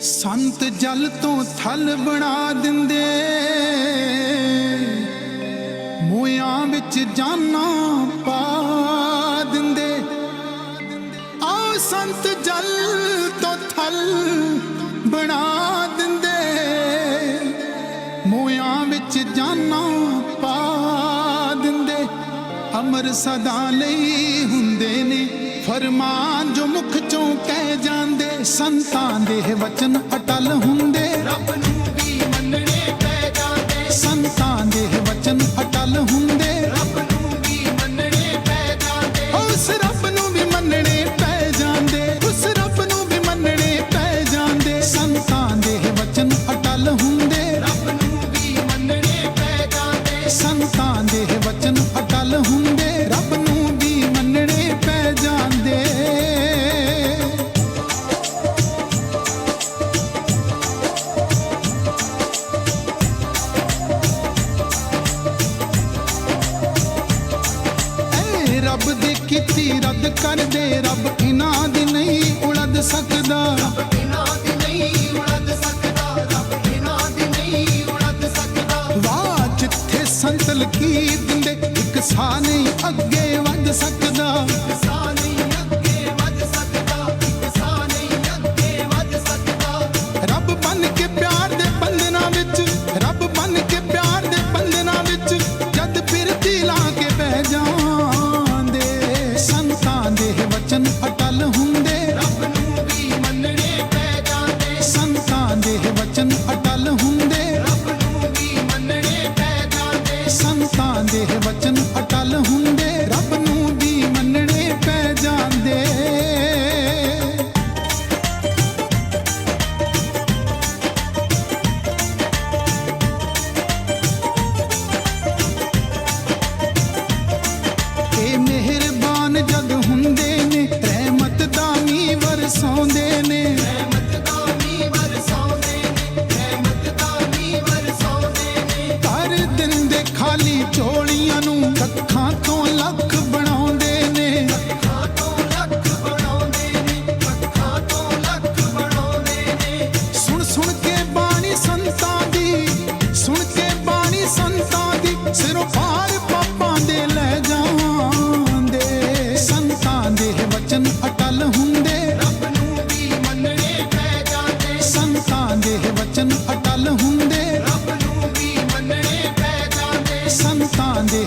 ਸੰਤ ਜਲ ਤੋਂ ਥਲ ਬਣਾ ਦਿੰਦੇ। ਮੋਇਆਂ ਵਿੱਚ ਜਾਨਾਂ ਪਾ ਦਿੰਦੇ। ਆਓ ਸੰਤ ਜਲ ਤੋਂ ਥਲ ਬਣਾ ਦਿੰਦੇ। ਮੋਇਆਂ ਵਿੱਚ ਜਾਨਾਂ ਪਾ ਦਿੰਦੇ। ਅਮਰ ਸਦਾ ਲਈ ਹੁੰਦੇ ਨੇ ਫਰਮਾਨ ਜੋ ਮੁਖ ਸੰਤਾਂ ਦੇ ਵਚਨ ਅਟਲ ਹੁੰਦੇ। ਰੱਬ ਨੂੰ ਵੀ ਮੰਨਣੇ ਪੈ ਜਾਂਦੇ। ਸੰਤਾਂ ਦੇ ਵਚਨ ਅਟਲ ਹੁੰਦੇ। ਰੱਬ ਨੂੰ ਵੀ ਮੰਨਣੇ ਪੈ ਜਾਂਦੇ। ਉਸ ਰੱਬ ਨੂੰ ਵੀ ਮੰਨਣੇ ਪੈ ਜਾਂਦੇ। ਉਸ ਰੱਬ ਨੂੰ ਵੀ ਮੰਨਣੇ ਪੈ ਜਾਂਦੇ। ਸੰਤਾਂ ਦੇ ਵਚਨ ਅਟਲ ਹੁੰਦੇ। ਰੱਬ ਨੂੰ ਵੀ ਮੰਨਣੇ ਪੈ ਜਾਂਦੇ। ਸੰਤਾਂ ਦੇ ਵਚਨ ਅਟਲ ਹੁੰਦੇ। ਰੱਬ ਦੀ ਕੀਤੀ ਰੱਦ ਕਰ ਦੇ ਰੱਬ ਇਹਨਾਂ ਦੀ ਨਹੀਂ ਉਲਦ ਸਕਦਾ ਰੱਬ ਇਹਨਾਂ ਜਿੱਥੇ ਸੰਤ ਦਿੰਦੇ ਇੱਕ ਸਾਹ ਅੱਗੇ ਵੱਧ ਸਕਦਾ। ਸਿਰੋਂ ਦੇ ਲੈ ਅਟਲ ਹੁੰਦੇ। ਰੱਬ ਦੇ ਵਚਨ ਅਟਲ ਹੁੰਦੇ। ਰੱਬ ਸੰਤਾਂ ਦੇ